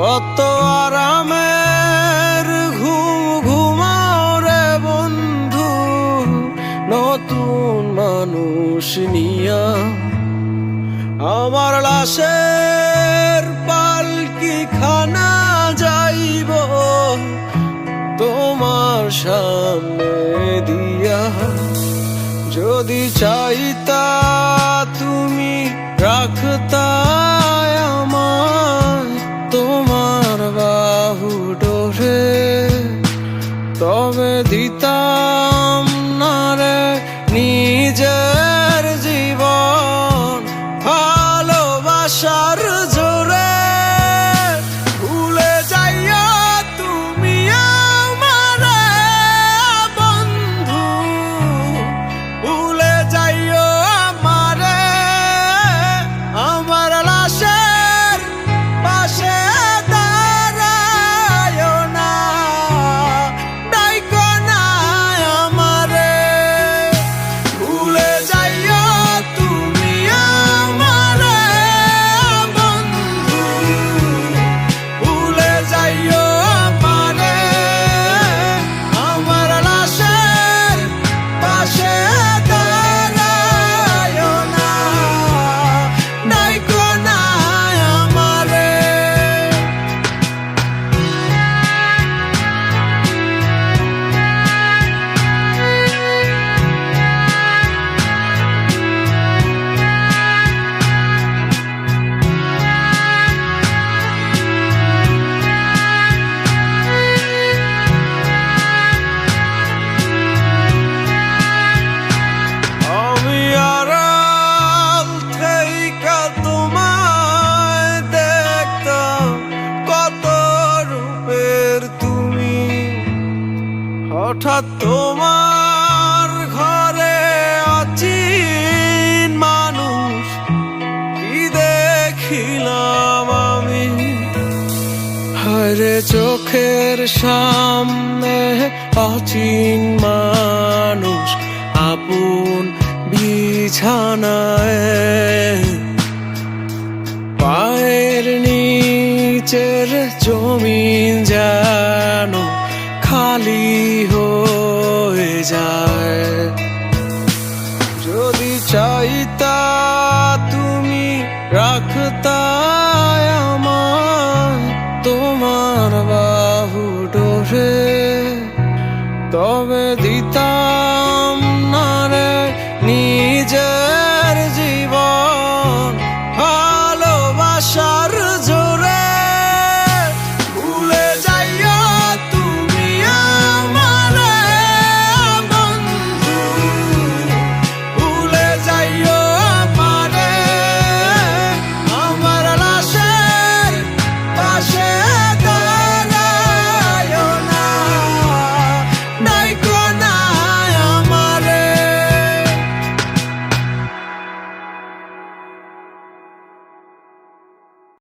কত আরামের ঘুম, ঘুমাও রে বন্ধু, নতুন মানুষ নিয়া। আমার লাশের পালকি খানা যাইব, তোমার সামনে দিয়া। যদি চাইতা তুমি রাখতা আমার হঠাৎ তোমার ঘরে অচিন মানুষ কি দেখিলাম আমি? হরে চোখের সামনে অচিন মানুষ আপন বিছানায়। পায়ের নিচের জমিন যেন খালি হয়ে যায়। যদি চাইতা তুমি রাখতা